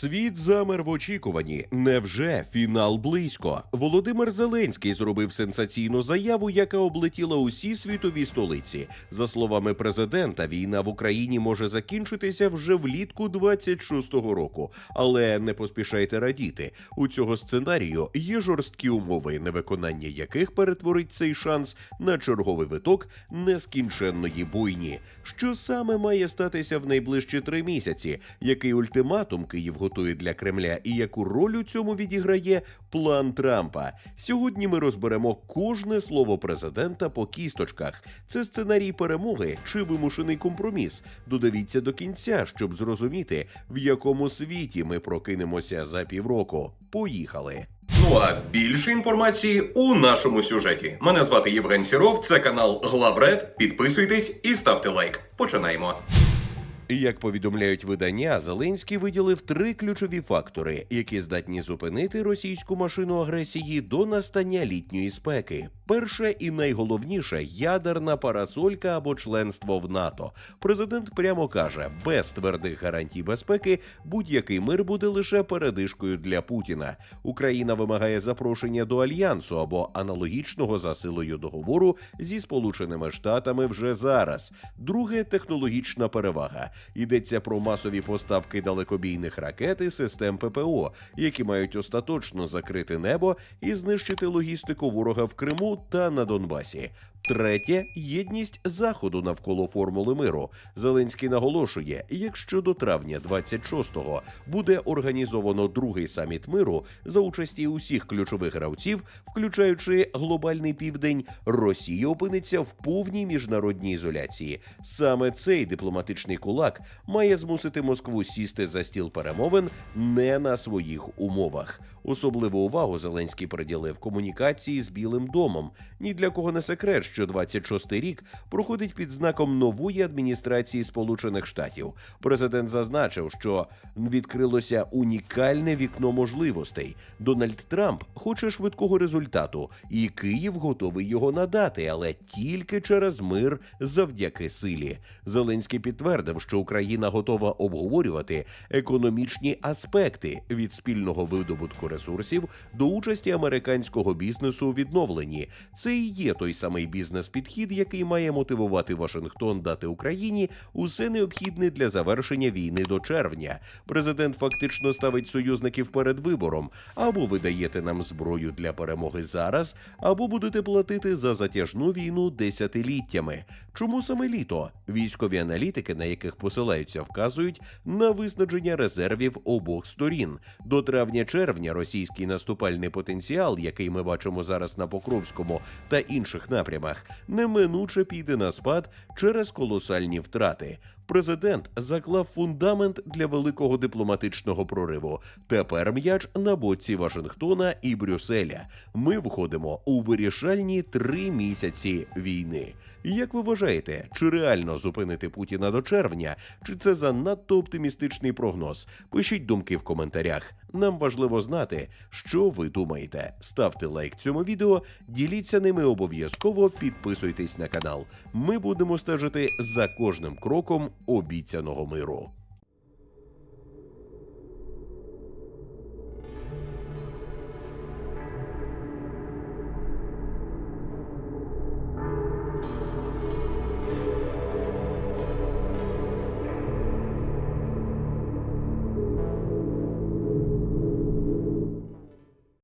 Світ замер в очікуванні. Невже фінал близько? Володимир Зеленський зробив сенсаційну заяву, яка облетіла усі світові столиці. За словами президента, війна в Україні може закінчитися вже влітку 26-го року. Але не поспішайте радіти. У цього сценарію є жорсткі умови, невиконання яких перетворить цей шанс на черговий виток нескінченної буйні. Що саме має статися в найближчі три місяці? Який ультиматум Київ готує для Кремля і яку роль у цьому відіграє план Трампа? Сьогодні ми розберемо кожне слово президента по кісточках. Це сценарій перемоги чи вимушений компроміс. Додивіться до кінця, щоб зрозуміти, в якому світі ми прокинемося за півроку. Поїхали. Ну а більше інформації у нашому сюжеті. Мене звати Євген Сіров, це канал Главред. Підписуйтесь і ставте лайк. Починаємо. Як повідомляють видання, Зеленський виділив три ключові фактори, які здатні зупинити російську машину агресії до настання літньої спеки. Перше і найголовніше ядерна парасолька або членство в НАТО. Президент прямо каже: без твердих гарантій безпеки будь-який мир буде лише передишкою для Путіна. Україна вимагає запрошення до альянсу або аналогічного за силою договору зі Сполученими Штатами вже зараз. Друге технологічна перевага. Йдеться про масові поставки далекобійних ракет і систем ППО, які мають остаточно закрити небо і знищити логістику ворога в Криму та на Донбасі. Третє єдність заходу навколо формули миру. Зеленський наголошує: якщо до травня 26-го буде організовано другий саміт миру за участі усіх ключових гравців, включаючи глобальний південь, Росія опиниться в повній міжнародній ізоляції. Саме цей дипломатичний кулак має змусити Москву сісти за стіл перемовин не на своїх умовах. Особливу увагу Зеленський приділив комунікації з Білим домом. Ні для кого не секрет, що 26-й рік проходить під знаком нової адміністрації Сполучених Штатів. Президент зазначив, що відкрилося унікальне вікно можливостей. Дональд Трамп хоче швидкого результату, і Київ готовий його надати, але тільки через мир завдяки силі. Зеленський підтвердив, що Україна готова обговорювати економічні аспекти від спільного видобутку ресурсів до участі американського бізнесу у відновленні. Це і є той самий бізнес-підхід, який має мотивувати Вашингтон дати Україні усе необхідне для завершення війни до червня. Президент фактично ставить союзників перед вибором: або ви даєте нам зброю для перемоги зараз, або будете платити за затяжну війну десятиліттями. Чому саме літо? Військові аналітики, на яких посилаються, вказують на виснаження резервів обох сторін. До травня-червня російський наступальний потенціал, який ми бачимо зараз на Покровському та інших напрямах, неминуче піде на спад через колосальні втрати. Президент заклав фундамент для великого дипломатичного прориву. Тепер м'яч на боці Вашингтона і Брюсселя. Ми входимо у вирішальні три місяці війни. Як ви вважаєте, чи реально зупинити Путіна до червня, чи це занадто оптимістичний прогноз? Пишіть думки в коментарях. Нам важливо знати, що ви думаєте. Ставте лайк цьому відео, діліться ними обов'язково, підписуйтесь на канал. Ми будемо стежити за кожним кроком обіцяного миру.